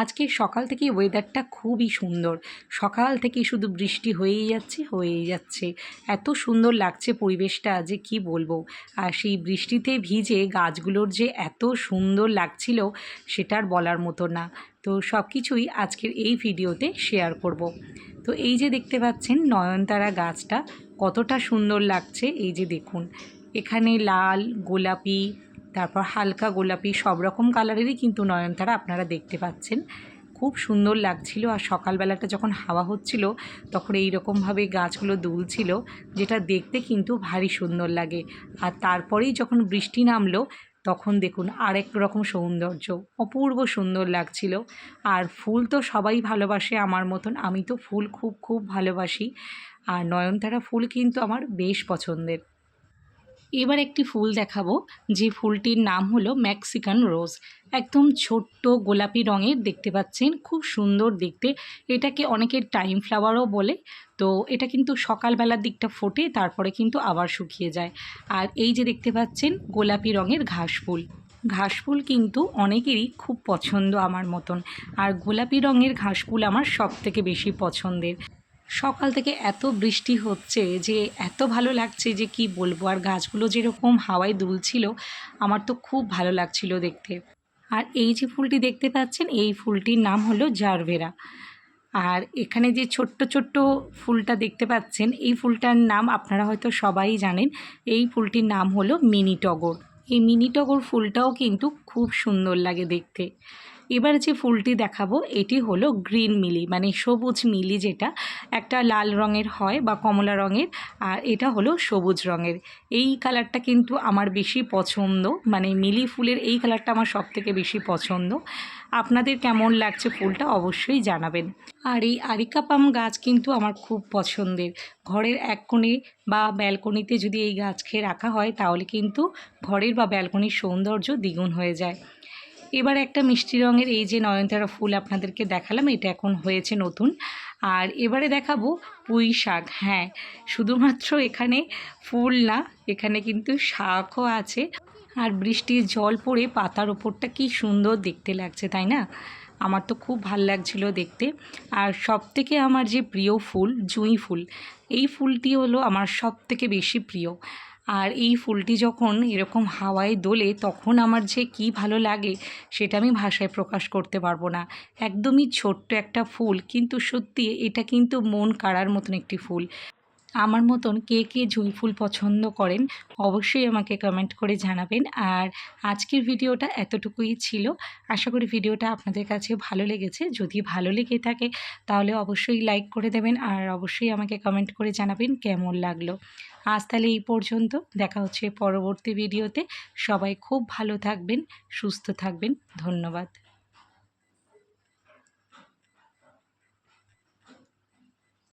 আজকে সকাল থেকে ওয়েদারটা খুবই সুন্দর। সকাল থেকে শুধু বৃষ্টি হয়েই যাচ্ছে হয়েই যাচ্ছে। এত সুন্দর লাগছে পরিবেশটা, যে কি বলব? আর সেই বৃষ্টিতে ভিজে গাছগুলোর যে এত সুন্দর লাগছিল সেটার বলার মতো না। তো সব কিছুই আজকের এই ভিডিওতে শেয়ার করব। তো এই যে দেখতে পাচ্ছেন নয়নতারা গাছটা, কতটা সুন্দর লাগছে, এই যে দেখুন। এখানে লাল, গোলাপি তারপর হালকা গোলাপি সব রকম কালারেরই কিন্তু নয়নতারা আপনারা দেখতে পাচ্ছেন। খুব সুন্দর লাগছিল আর সকালবেলাটা যখন হাওয়া হচ্ছিল তখন এই রকমভাবে গাছগুলো দুলছিল যেটা দেখতে কিন্তু ভারী সুন্দর লাগে। আর তারপরেই যখন বৃষ্টি নামলো তখন দেখুন আরেক রকম সৌন্দর্য, অপূর্ব সুন্দর লাগছিল। আর ফুল তো সবাই ভালোবাসে আমার মতন, আমি তো ফুল খুব খুব ভালোবাসি। আর নয়নতারা ফুল কিন্তু আমার বেশ পছন্দের। এবার একটি ফুল দেখাবো। যে ফুলটির নাম হলো ম্যাক্সিকান রোজ একদম ছোট্ট গোলাপি রঙের দেখতে পাচ্ছেন, খুব সুন্দর দেখতে। এটাকে অনেকের টাইম ফ্লাওয়ারও বলে। তো এটা কিন্তু সকালবেলার দিকটা ফোটে, তারপরে কিন্তু আবার শুকিয়ে যায়। আর এই যে দেখতে পাচ্ছেন, গোলাপি রঙের ঘাস ফুল। ঘাস ফুল কিন্তু অনেকেরই খুব পছন্দ আমার মতন। আর গোলাপি রঙের ঘাস ফুল আমার সব থেকে বেশি পছন্দের। সকাল থেকে এত বৃষ্টি হচ্ছে যে, এত ভালো লাগছে যে কি বলব? আর গাছগুলো যেরকম হাওয়ায় দুলছিল, আমার তো খুব ভালো লাগছিল দেখতে। আর এই যে ফুলটি দেখতে পাচ্ছেন, এই ফুলটির নাম হলো জারভেরা। আর এখানে যে ছোট্ট ছোট্ট ফুলটা দেখতে পাচ্ছেন, এই ফুলটার নাম আপনারা হয়তো সবাই জানেন, এই ফুলটির নাম হলো মিনি টগর। এই মিনি টগর ফুলটাও কিন্তু খুব সুন্দর লাগে দেখতে। এবার যে ফুলটি দেখাবো, এটি হলো গ্রিন মিলি মানে সবুজ মিলি যেটা, একটা লাল রঙের হয় বা কমলা রঙের, আর এটা হলো সবুজ রঙের। এই কালারটা কিন্তু আমার বেশি পছন্দ মানে মিলি ফুলের এই কালারটা আমার সব থেকে বেশি পছন্দ। আপনাদের কেমন লাগছে ফুলটা অবশ্যই জানাবেন। আর এই আরিকাপাম গাছ কিন্তু আমার খুব পছন্দের। ঘরের এক কোণে বা ব্যালকনিতে যদি এই গাছকে রাখা হয়, তাহলে কিন্তু ঘরের বা ব্যালকনির সৌন্দর্য দ্বিগুণ হয়ে যায়। এবার একটা মিষ্টি রঙের এই যে নয়নতারা ফুল আপনাদেরকে দেখালাম, এটা এখন হয়েছে নতুন। আর এবারে দেখাবো পুঁই শাক। হ্যাঁ শুধুমাত্র এখানে ফুল না, এখানে কিন্তু শাকও আছে। আর বৃষ্টির জল পড়ে পাতার ওপরটা কি সুন্দর দেখতে লাগছে, তাই না? আমার তো খুব ভালো লাগছিল দেখতে। আর সব থেকে আমার যে প্রিয় ফুল, জুঁই ফুল, এই ফুলটি হলো আমার সব থেকে বেশি প্রিয়। আর এই ফুলটি যখন এরকম হাওয়ায় দোলে তখন আমার যে কি ভালো লাগে সেটা আমি ভাষায় প্রকাশ করতে পারব না। একদমই ছোট্ট একটা ফুল কিন্তু সত্যি এটা কিন্তু মন কাড়ার মতন একটি ফুল। আমার মতন কে কে জুঁই ফুল পছন্দ করেন অবশ্যই আমাকে কমেন্ট করে জানাবেন। আর আজকের ভিডিওটা এতটুকুই ছিল। আশা করি ভিডিওটা আপনাদের কাছে ভালো লেগেছে। যদি ভালো লেগে থাকে তাহলে অবশ্যই লাইক করে দেবেন আর অবশ্যই আমাকে কমেন্ট করে জানাবেন কেমন লাগল। আজ তাহলে এই পর্যন্ত। দেখা হচ্ছে পরবর্তী ভিডিওতে। সবাই খুব ভালো থাকবেন, সুস্থ থাকবেন। ধন্যবাদ।